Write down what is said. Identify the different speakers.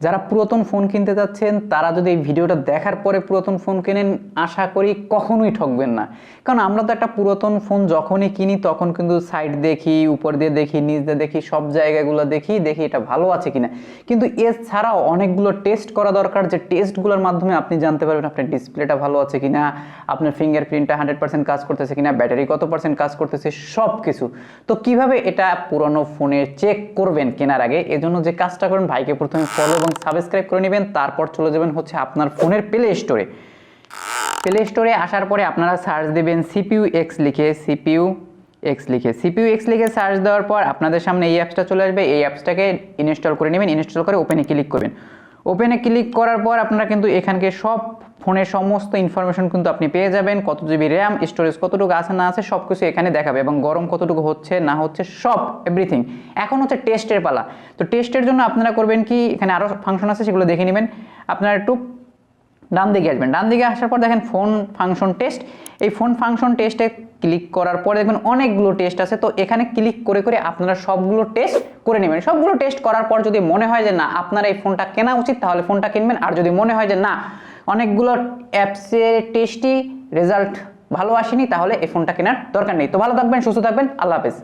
Speaker 1: যারা পুরাতন ফোন কিনতে যাচ্ছেন, তারা যদি এই ভিডিওটা দেখার পরে পুরাতন ফোন কেনেন, আশা করি কখনোই ঠকবেন না। কারণ আমরা তো একটা পুরাতন ফোন যখনই কিনি, তখন কিন্তু সাইড দেখি, উপর দিয়ে দেখি, নিচ দিয়ে দেখি, সব জায়গাগুলো দেখি দেখি এটা ভালো আছে কিনা। কিন্তু এছাড়াও অনেকগুলো টেস্ট করা দরকার, যে টেস্টগুলোর মাধ্যমে আপনি জানতে পারবেন আপনার ডিসপ্লেটা ভালো আছে কিনা, আপনার ফিঙ্গারপ্রিন্টটা হান্ড্রেড পার্সেন্ট কাজ করতেছে কিনা ব্যাটারি কত পার্সেন্ট কাজ করতেছে সব কিছু তো কীভাবে এটা পুরনো ফোনে চেক করবেন কেনার আগে? এজন্য যে কাজটা করেন, ভাইকে প্রথমে ফলো এবং সাবস্ক্রাইব করে নেবেন, তারপর চলে যাবেন হচ্ছে আপনার ফোনের প্লে স্টোরে প্লে স্টোরে আসার পরে আপনারা সার্চ দেবেন সিপিউ এক্স লিখে সিপিউ এক্স লিখে। সিপিউ এক্স লিখে সার্চ দেওয়ার পর আপনাদের সামনে এই অ্যাপসটা চলে আসবে। এই অ্যাপসটাকে ইনস্টল করে নেবেন ইনস্টল করে ওপেনে ক্লিক করবেন। ওপেনে ক্লিক করার পর আপনারা কিন্তু এখানকে সব ফোনের সমস্ত ইনফরমেশন কিন্তু আপনি পেয়ে যাবেন, কত জিবি র্যাম স্টোরেজ কতটুকু আছে না আছে সব কিছু এখানে দেখাবে এবং গরম কতটুকু হচ্ছে, না হচ্ছে, সব এভরিথিং এখন হচ্ছে টেস্টের পালা। তো টেস্টের জন্য আপনারা করবেন কি, এখানে আরও ফাংশন আছে, সেগুলো দেখে নেবেন। আপনারা একটু ডান দিকে আসবেন। ডান দিকে আসার পর দেখেন ফোন ফাংশন টেস্ট এই ফোন ফাংশন টেস্টে ক্লিক করার পরে দেখবেন অনেকগুলো টেস্ট আছে। তো এখানে ক্লিক করে করে আপনারা সবগুলো টেস্ট করে নেবেন। সবগুলো টেস্ট করার পর যদি মনে হয় যে, না, আপনার এই ফোনটা কেনা উচিত, তাহলে ফোনটা কিনবেন। আর যদি মনে হয় যে, না অনেকগুলো অ্যাপসে টেস্টি রেজাল্ট ভালো আসেনি, তাহলে এই ফোনটা কেনার দরকার নেই। তো ভালো থাকবেন, সুস্থ থাকবেন, আল্লাহ হাফেজ।